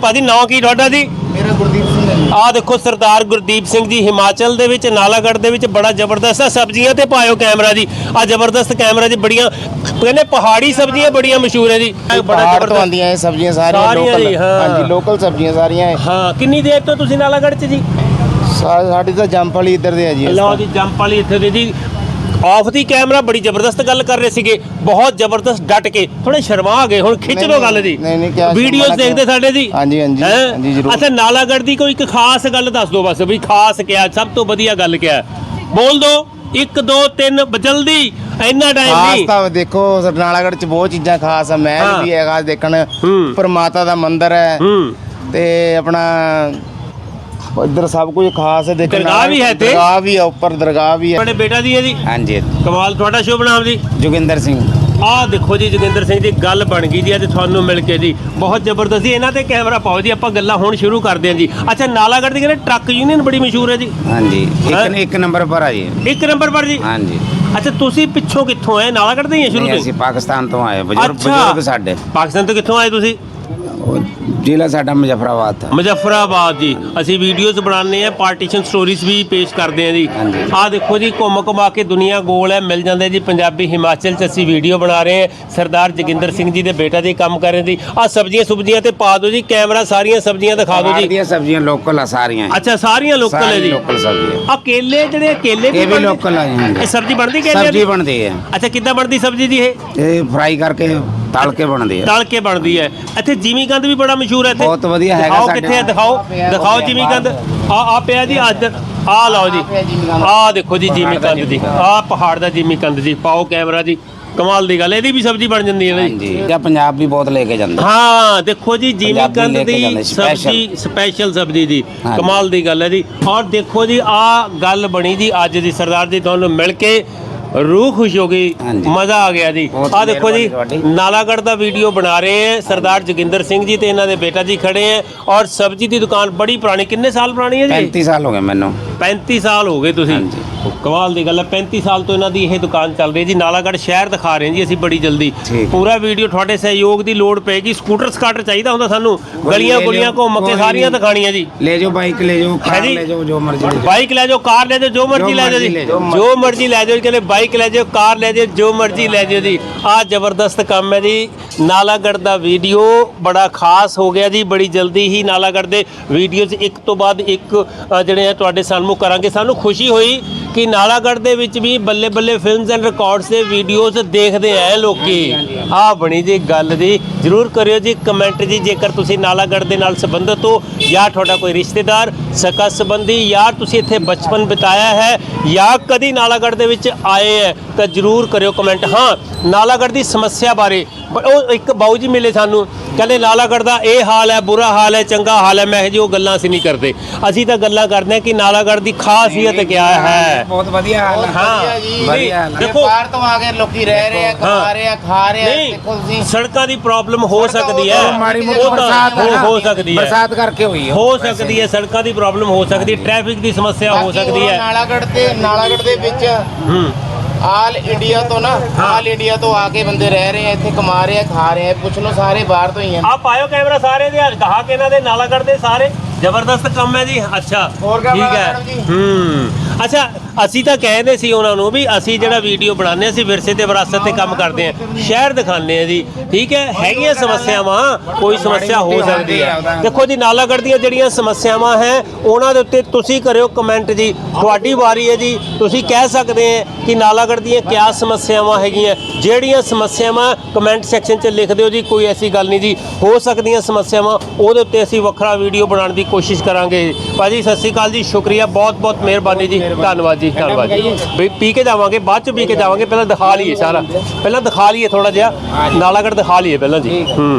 ਭਾਜੀ ਨਾਂ ਕੀ ਤੁਹਾਡਾ ਜੀ? ਮੇਰਾ ਗੁਰਦੀਪ ਸਿੰਘ ਹੈ ਜੀ। ਆਹ ਦੇਖੋ ਸਰਦਾਰ ਗੁਰਦੀਪ ਸਿੰਘ ਜੀ ਹਿਮਾਚਲ ਦੇ ਵਿੱਚ ਨਾਲਾਗੜ੍ਹ ਦੇ ਵਿੱਚ ਬੜਾ ਜ਼ਬਰਦਸਤ ਆ ਸਬਜ਼ੀਆਂ ਤੇ ਪਾਇਓ ਕੈਮਰਾ ਜੀ। ਆ ਜ਼ਬਰਦਸਤ ਕੈਮਰਾ ਜੀ ਬੜੀਆਂ ਕਹਿੰਦੇ ਪਹਾੜੀ ਸਬਜ਼ੀਆਂ ਬੜੀਆਂ ਮਸ਼ਹੂਰ ਹੈ ਜੀ। ਇਹ ਬੜਾ ਜ਼ਬਰਦਸਤ ਆਉਂਦੀਆਂ ਇਹ ਸਬਜ਼ੀਆਂ ਸਾਰੀਆਂ ਸਾਰੀਆਂ ਜੀ, ਲੋਕਲ ਹਾਂ। ਹਾਂਜੀ ਲੋਕਲ ਸਬਜ਼ੀਆਂ ਸਾਰੀਆਂ ਇਹ। ਹਾਂ ਕਿੰਨੀ ਦੇਰ ਤੋਂ ਤੁਸੀਂ ਨਾਲਾਗੜ੍ਹ ਚ ਜੀ? ਸਾ- ਸਾਡੀ ਤਾਂ ਜੰਪ ਵਾਲੀ ਇੱਧਰ ਦੇ ਆ ਜੀ ਲਓ ਜੀ ਜੰਪ ਵਾਲੀ ਇੱਥੇ ਦੇ ਜੀ। ਆਫ ਦੀ ਕੈਮਰਾ ਬੜੀ ਜ਼ਬਰਦਸਤ ਗੱਲ ਕਰ ਰਹੇ ਸੀਗੇ ਬਹੁਤ ਜ਼ਬਰਦਸਤ ਡਟ ਕੇ ਥੋੜੇ ਸ਼ਰਮਾ ਗਏ ਹੁਣ ਖਿੱਚ ਲਓ ਗੱਲ ਜੀ ਨਹੀਂ, ਨਹੀਂ, ਕਿਆ ਵੀਡੀਓਜ਼ ਦੇਖਦੇ? ਸਾਡੇ ਜੀ ਹਾਂਜੀ, ਹਾਂਜੀ? ਹਾਂਜੀ, ਜ਼ਰੂਰ। ਅੱਛਾ ਨਾਲਾਗੜ੍ਹ ਦੀ ਕੋਈ ਇੱਕ ਖਾਸ ਗੱਲ ਦੱਸ ਦਿਓ ਬਸ ਵੀ ਖਾਸ ਕਿਆ ਸਭ ਤੋਂ ਵਧੀਆ ਗੱਲ ਕਿਆ? ਬੋਲ ਦਿਓ 1 2 3 ਜਲਦੀ ਇੰਨਾ ਟਾਈਮ ਖਾਸ ਨਹੀਂ ਤਾਂ ਦੇਖੋ ਨਾਲਾਗੜ੍ਹ ਚ ਬਹੁਤ ਚੀਜ਼ਾਂ ਖਾਸ ਆ। ਮਹਿਲ ਵੀ ਦੇਖਣ ਹੂੰ। ਉੱਪਰ ਮਾਤਾ ਦਾ ਮੰਦਿਰ ਹੂੰ ਤੇ ਆਪਣਾ ਇੱਧਰ ਸਭ ਕੁਝ ਖਾਸ ਹੈ ਦੇਖਣ ਦਰਗਾਹ ਵੀ ਹੈ ਇੱਥੇ? ਦਰਗਾਹ ਵੀ ਹੈ ਉੱਪਰ ਦਰਗਾਹ ਵੀ ਹੈ। ਤੁਹਾਡੇ ਬੇਟਾ ਦੀ ਹੈ ਜੀ? ਹਾਂਜੀ ਕਮਾਲ ਤੁਹਾਡਾ ਸ਼ੁਭ ਨਾਮ ਜੀ? ਜੋਗਿੰਦਰ ਸਿੰਘ। ਆਹ ਦੇਖੋ ਜੀ ਜੋਗਿੰਦਰ ਸਿੰਘ ਜੀ ਗੱਲ ਬਣ ਗਈ ਜੀ ਅੱਜ ਤੁਹਾਨੂੰ ਮਿਲ ਕੇ ਜੀ। ਬਹੁਤ ਜ਼ਬਰਦਸਤ ਜੀ ਇਹਨਾਂ ਤੇ ਕੈਮਰਾ ਪਾਓ ਜੀ ਆਪਾਂ ਗੱਲਾਂ ਹੁਣ ਸ਼ੁਰੂ ਕਰਦੇ ਹਾਂ ਜੀ। ਅੱਛਾ ਨਾਲਾਗੜ੍ਹ ਦੀ ਕਹਿੰਦੇ ਟਰੱਕ ਯੂਨੀਅਨ ਬੜੀ ਮਸ਼ਹੂਰ ਹੈ ਜੀ। ਹਾਂਜੀ ਹੈਂ? ਇੱਕ ਇੱਕ ਨੰਬਰ ਪਰ ਆ ਜੀ। ਇੱਕ ਨੰਬਰ ਪਰ ਜੀ? ਹਾਂਜੀ। ਅੱਛਾ ਤੁਸੀਂ ਪਿੱਛੋਂ ਕਿੱਥੋਂ ਆਏ? ਨਾਲਾਗੜ੍ਹ ਦੇ ਹੀ ਆ ਸ਼ੁਰੂ ਤੋਂ ਅਸੀਂ? ਪਾਕਿਸਤਾਨ ਤੋਂ ਆਏ ਬਜ਼ੁਰਗ। ਬਜ਼ੁਰਗ ਸਾਡੇ। ਪਾਕਿਸਤਾਨ ਤੋਂ ਕਿੱਥੋਂ ਆਏ ਤੁਸੀਂ? ਉਹ ਜ਼ਿਲ੍ਹਾ ਸਾਡਾ ਮੁਜ਼ੱਫਰਾਬਾਦ था ਮੁਜ਼ੱਫਰਾਬਾਦ ਜੀ। ਅਸੀਂ ਵੀਡੀਓਜ਼ ਬਣਾਉਂਦੇ ਆ ਪਾਰਟੀਸ਼ਨ ਸਟੋਰੀਜ਼ ਵੀ ਪੇਸ਼ ਕਰਦੇ ਆ ਜੀ। ਆਹ ਦੇਖੋ ਜੀ ਘੁੰਮ ਘੁਮਾ ਕੇ ਦੁਨੀਆ ਗੋਲ ਹੈ ਮਿਲ ਜਾਂਦੇ ਜੀ ਪੰਜਾਬੀ ਹਿਮਾਚਲ ਚ। ਅਸੀਂ ਵੀਡੀਓ ਬਣਾ ਰਹੇ ਹਾਂ ਸਰਦਾਰ ਜੋਗਿੰਦਰ ਸਿੰਘ ਜੀ ਦੇ ਬੇਟਾ ਜੀ ਕੰਮ ਕਰ ਰਹੇ ਜੀ ਆਹ ਸਬਜ਼ੀਆਂ ਸੁਬਜ਼ੀਆਂ ਤੇ ਪਾ ਦਿਓ ਜੀ ਕੈਮਰਾ ਸਾਰੀਆਂ ਸਬਜ਼ੀਆਂ ਦਿਖਾ ਦਿਓ ਜੀ। ਦੀਆਂ ਸਬਜ਼ੀਆਂ ਲੋਕਲ ਆ ਸਾਰੀਆਂ ਅੱਛਾ ਸਾਰੀਆਂ ਲੋਕਲ ਹੈ ਜੀ। ਲੋਕਲ ਸਬਜ਼ੀਆਂ। ਆ ਕੇਲੇ ਜਿਹੜੇ ਕੇਲੇ ਇਹ ਵੀ ਬਣਦੇ- ਲੋਕਲ ਆ ਜੀ। ਇਹ ਸਬਜ਼ੀ ਬਣਦੀ ਕੇਲੇ ਸਬਜ਼ੀ ਬਣਦੀ ਹੈ ਅੱਛਾ ਕਿੱਦਾਂ ਬਣਦੀ ਸਬਜ਼ੀ ਜੀ ਇਹ? ਇਹ ਫਰਾਈ ਕਰਕੇ ਤਲ ਕੇ ਬਣਦੀ ਹੈ। ਤਲ ਕੇ ਬਣਦੀ ਹੈ। ਇੱਥੇ ਜਿਮੀਕੰਦ ਵੀ ਬੜਾ ਮਸ਼ਹੂਰ ਹੈ ਇੱਥੇ। ਬਹੁਤ ਵਧੀਆ ਹੈਗਾ ਦਿਖਾਓ ਸਾਡੇ। ਕਿੱਥੇ ਹੈ। ਦਿਖਾਓ। ਦਿਖਾਓ ਜਿਮੀਕੰਦ ਆ ਆ ਪਿਆ ਜੀ ਅੱਜ। ਆ ਲਓ ਜੀ। ਆ ਦੇਖੋ ਜੀ ਜਿਮੀਕੰਦ ਦੀ ਆ ਪਹਾੜ ਦਾ ਜਿਮੀਕੰਦ ਜੀ। ਪਾਓ ਕੈਮਰਾ ਜੀ। ਕਮਾਲ ਦੀ ਗੱਲ ਇਹਦੀ ਵੀ ਸਬਜ਼ੀ ਬਣ ਜਾਂਦੀ ਹੈ ਨਾ ਜੀ। ਹਾਂਜੀ। ਇਹ ਪੰਜਾਬ ਵੀ ਬਹੁਤ ਲੈ ਕੇ ਜਾਂਦਾ। ਹਾਂ ਦੇਖੋ ਜੀ ਪੰਜਾਬੀ ਕੇ ਦੀ ਸਬਜ਼ੀ ਸਪੈਸ਼ਲ ਸਬਜ਼ੀ ਦੀ ਹਾਂਜੀ। ਕਮਾਲ ਦੀ ਗੱਲ ਹੈ ਜੀ। ਔਰ ਦੇਖੋ ਜੀ ਆ ਗੱਲ ਬਣੀ ਜੀ ਅੱਜ ਦੀ ਸਰਦਾਰ ਜੀ ਤੁਹਾਨੂੰ ਮਿਲ ਕੇ ਰੂਹ ਖੁਸ਼ ਹੋ ਗਈ ਹਾਂਜੀ। ਮਜ਼ਾ ਆ ਗਿਆ ਜੀ ਬਹੁਤ ਆ ਦੇਖੋ ਜੀ ਮਿਹਰਬਾਨੀ ਤੁਹਾਡੀ। ਨਾਲਾਗੜ੍ਹ ਦਾ ਵੀਡੀਓ ਬਣਾ ਰਹੇ ਹੈ ਸਰਦਾਰ ਜੋਗਿੰਦਰ ਸਿੰਘ ਜੀ ਤੇ ਇਹਨਾਂ ਦੇ ਬੇਟਾ ਜੀ ਖੜੇ ਹੈ ਔਰ ਸਬਜ਼ੀ ਦੀ ਦੁਕਾਨ ਬੜੀ ਪੁਰਾਣੀ ਕਿੰਨੇ ਸਾਲ ਪੁਰਾਣੀ ਹੈ ਜੀ 35 ਸਾਲ ਹੋ ਗਏ ਮੈਨੂੰ 35 ਸਾਲ ਹੋ ਗਏ ਤੁਸੀਂ। ਹਾਂਜੀ। ਕਮਾਲ ਦੀ ਗੱਲ ਹੈ 35 ਸਾਲ ਤੋਂ ਇਹਨਾਂ ਦੀ ਇਹ ਦੁਕਾਨ ਚੱਲ ਰਹੀ ਹੈ ਜੀ। ਨਾਲਾਗੜ੍ਹ ਸ਼ਹਿਰ ਦਿਖਾ ਰਹੇ ਹਾਂ ਜੀ ਅਸੀਂ ਬੜੀ ਜਲਦੀ। ਠੀਕ। ਪੂਰਾ ਵੀਡੀਓ ਤੁਹਾਡੇ ਸਹਿਯੋਗ ਦੀ ਲੋੜ ਪਏਗੀ। ਸਕੂਟਰ ਸਕਾਟਰ ਚਾਹੀਦਾ ਹੁੰਦਾ ਸਾਨੂੰ। ਗਲੀਆਂ ਗੁਲੀਆਂ ਘੁੰਮ ਕੇ ਸਾਰੀਆਂ। ਦਿਖਾਣੀਆਂ ਜੀ। ਲੈ ਜਾਓ ਬਾਈਕ ਲੈ ਜਾਓ ਹੈ ਕਾਰ ਜੀ? ਲੈ ਜਾਓ ਜੋ ਮਰਜ਼ੀ ਲੈ ਜਾਓ। ਬਾਈਕ ਲੈ ਜਾਓ ਕਾਰ ਲੈ ਜਾਓ ਜੋ ਮਰਜ਼ੀ ਲੈ ਜਾਓ ਜੀ। ਮਰਜ਼ੀ ਲੈ ਜਾਓ। ਜੋ ਮਰਜ਼ੀ ਲੈ ਜਾਓ ਕਹਿੰਦੇ ਬਾਈਕ ਲੈ ਜਾਓ ਕਾਰ ਲੈ ਜਾਓ ਜੋ ਮਰਜ਼ੀ ਲੈ ਜਾਓ ਜੀ। ਆਹ ਜ਼ਬਰਦਸਤ ਕੰਮ ਹੈ ਜੀ। ਨਾਲਾਗੜ੍ਹ ਦਾ ਵੀਡੀਓ ਬੜਾ ਖਾਸ ਹੋ ਗਿਆ ਜੀ। ਬੜੀ ਜਲਦੀ ਹੀ ਨਾਲਾਗੜ੍ਹ ਦੇ ਵੀਡੀਓਜ਼ ਇੱਕ ਤੋਂ ਬਾਅਦ ਇੱਕ ਅ, ਜਿਹੜੇ ਆ ਤੁਹਾਡੇ ਸਾਹਮਣੇ ਕਰਾਂਗੇ। ਸਾਨੂੰ ਖੁਸ਼ੀ ਹੋਈ ਕਿ ਨਾਲਾਗੜ੍ਹ ਦੇ ਵਿੱਚ ਵੀ Balle Balle films and records ਦੇ ਵੀਡੀਓਜ਼ ਦੇਖਦੇ ਆ ਲੋਕੀ। ਆਹ ਬਣੀ ਜੀ ਗੱਲ ਜੀ ਜਰੂਰ ਕਰਿਓ ਜੀ ਕਮੈਂਟ ਜੀ, ਜੇਕਰ ਤੁਸੀਂ ਨਾਲਾਗੜ੍ਹ ਦੇ ਨਾਲ ਸੰਬੰਧਿਤ ਹੋ ਜਾਂ ਤੁਹਾਡਾ ਕੋਈ ਰਿਸ਼ਤੇਦਾਰ, ਸਕਾ ਸੰਬੰਧੀ, ਜਾਂ ਤੁਸੀਂ ਇੱਥੇ ਬਚਪਨ ਬਿਤਾਇਆ ਹੈ ਜਾਂ ਕਦੀ ਨਾਲਾਗੜ੍ਹ ਦੇ ਵਿੱਚ ਆਏ ਹੈ, ਤਾਂ ਜਰੂਰ ਕਰਿਓ ਕਮੈਂਟ ਹਾਂ, ਨਾਲਾਗੜ੍ਹ ਦੀ ਸਮੱਸਿਆ ਬਾਰੇ ਉਹ ਇੱਕ ਬਾਊ ਜੀ ਮਿਲੇ ਸਾਨੂੰ ਕਹਿੰਦੇ ਨਾਲਾਗੜ੍ਹ ਦਾ ਇਹ ਹਾਲ ਹੈ ਬੁਰਾ ਹਾਲ ਹੈ ਚੰਗਾ ਹਾਲ ਹੈ ਮੈਂ ਜੀ ਉਹ ਗੱਲਾਂ ਅਸੀਂ ਨਹੀਂ ਕਰਦੇ। ਅਸੀਂ ਤਾਂ ਗੱਲਾਂ ਕਰਦੇ ਹਾਂ ਕਿ ਨਾਲਾਗੜ੍ਹ ਦੀ ਖਾਸੀਅਤ ਕਿਆ ਹੈ ਬਹੁਤ ਵਧੀਆ ਹਾਲ ਹੈ। ਹਾਂ ਵਧੀਆ ਹਾਲ ਹੈ। ਦੇਖੋ ਬਾਹਰ ਤੋਂ ਆ ਕੇ ਲੋਕੀ ਰਹਿ ਰਹੇ ਆ ਕਮਾ ਰਹੇ ਆ ਖਾ ਰਹੇ ਆ ਦੇਖੋ ਤੁਸੀਂ। ਸੜਕਾਂ ਦੀ ਪ੍ਰੋਬਲਮ ਹੋ ਸਕਦੀ ਹੈ। ਉਹ ਮਾੜੀ ਮੋਟੀ ਬਰਸਾਤ ਹੋ- ਸਕਦੀ ਹੈ। ਬਰਸਾਤ ਕਰਕੇ ਹੋਈ ਹੈ। ਹੋ ਸਕਦੀ ਹੈ ਸੜਕਾਂ ਦੀ ਪ੍ਰੋਬਲਮ ਹੋ ਸਕਦੀ ਹੈ ਟ੍ਰੈਫਿਕ ਦੀ ਸਮੱਸਿਆ ਹੋ ਸਕਦੀ ਹੈ। ਨਾਲਾਗੜ੍ਹ ਤੇ ਨਾਲਾਗੜ੍ਹ ਦੇ ਵਿੱਚ ਹੂੰ। ਆਲ ਇੰਡੀਆ ਤੋਂ ਨਾ ਆਲ ਇੰਡੀਆ ਤੋਂ ਆ ਕੇ ਬੰਦੇ ਰਹਿ ਰਹੇ ਆ ਇੱਥੇ ਕਮਾ ਰਹੇ ਆ ਖਾ ਰਹੇ ਆ ਪੁੱਛ ਲਓ ਸਾਰੇ ਬਾਹਰ ਤੋਂ ਹੀ ਆ। ਆ ਪਾਇਓ ਕੈਮਰਾ ਸਾਰੇ ਦੇ ਗਾਹਕ ਇਹਨਾਂ ਦੇ ਨਾਲਾਗੜ੍ਹ ਦੇ ਸਾਰੇ। ਜ਼ਬਰਦਸਤ ਕੰਮ ਹੈ ਜੀ ਅੱਛਾ। ਹੋਰ ਕਿਆ ਠੀਕ ਬਣਾ ਹੈ। ਮੈਡਮ ਜੀ? ਹੂੰ। ਅੱਛਾ ਅਸੀਂ ਤਾਂ ਕਹਿੰਦੇ ਸੀ ਉਹਨਾਂ ਨੂੰ ਵੀ ਅਸੀਂ ਜਿਹੜਾ ਵੀਡੀਓ ਬਣਾਉਂਦੇ ਹਾਂ, ਅਸੀਂ ਵਿਰਸੇ ਤੇ ਵਿਰਾਸਤ ਤੇ ਕੰਮ ਕਰਦੇ ਹਾਂ। ਸ਼ਹਿਰ ਦਿਖਾਉਂਦੇ ਹਾਂ ਜੀ ਠੀਕ ਹੈ? ਹੈਗੀਆਂ ਸਮੱਸਿਆਵਾਂ ਕੋਈ ਸਮੱਸਿਆ ਹੋ ਸਕਦੀ ਹੈ। ਦੇਖੋ ਜੀ ਨਾਲਾਗੜ੍ਹ ਦੀਆਂ ਜਿਹੜੀਆਂ ਸਮੱਸਿਆਵਾਂ ਹੈ ਉਹਨਾਂ ਦੇ ਉੱਤੇ ਤੁਸੀਂ ਕਰਿਓ ਕਮੈਂਟ ਜੀ। ਤੁਹਾਡੀ ਵਾਰੀ ਹੈ ਜੀ। ਤੁਸੀਂ ਕਹਿ ਸਕਦੇ ਹੈ ਕਿ ਨਾਲਾਗੜ੍ਹ ਦੀਆਂ ਕਿਆ ਸਮੱਸਿਆਵਾਂ ਹੈਗੀਆਂ। ਜਿਹੜੀਆਂ ਸਮੱਸਿਆਵਾਂ ਕਮੈਂਟ ਸੈਕਸ਼ਨ 'ਚ ਲਿਖ ਦਿਓ ਜੀ ਕੋਈ ਐਸੀ ਗੱਲ ਨਹੀਂ ਜੀ। ਹੋ ਸਕਦੀਆਂ ਸਮੱਸਿਆਵਾਂ ਉਹਦੇ ਉੱਤੇ ਅਸੀਂ ਵੱਖਰਾ ਵੀਡੀਓ ਬਣਾਉਣ ਦੀ ਕੋਸ਼ਿਸ਼ ਕਰਾਂਗੇ। ਭਾਜੀ ਸਤਿ ਸ਼੍ਰੀ ਅਕਾਲ ਜੀ। ਸ਼ੁਕਰੀਆ ਬਹੁਤ ਬਹੁਤ ਮਿਹਰਬਾਨੀ ਜੀ। ਧੰਨਵਾਦ ਜੀ ਧੰਨਵਾਦ ਜੀ। ਪੀ ਕੇ ਜਾਵਾਂਗੇ ਬਾਅਦ ਚ ਪੀ ਕੇ ਜਾਵਾਂਗੇ ਪਹਿਲਾਂ ਦਿਖਾ ਲਈਏ ਸਾਰਾ। ਪਹਿਲਾਂ ਦਿਖਾ ਲਈਏ ਥੋੜਾ ਜਿਹਾ ਨਾਲਾਗੜ੍ਹ ਦਿਖਾ ਲਈਏ ਪਹਿਲਾਂ ਜੀ। ਹੂੰ।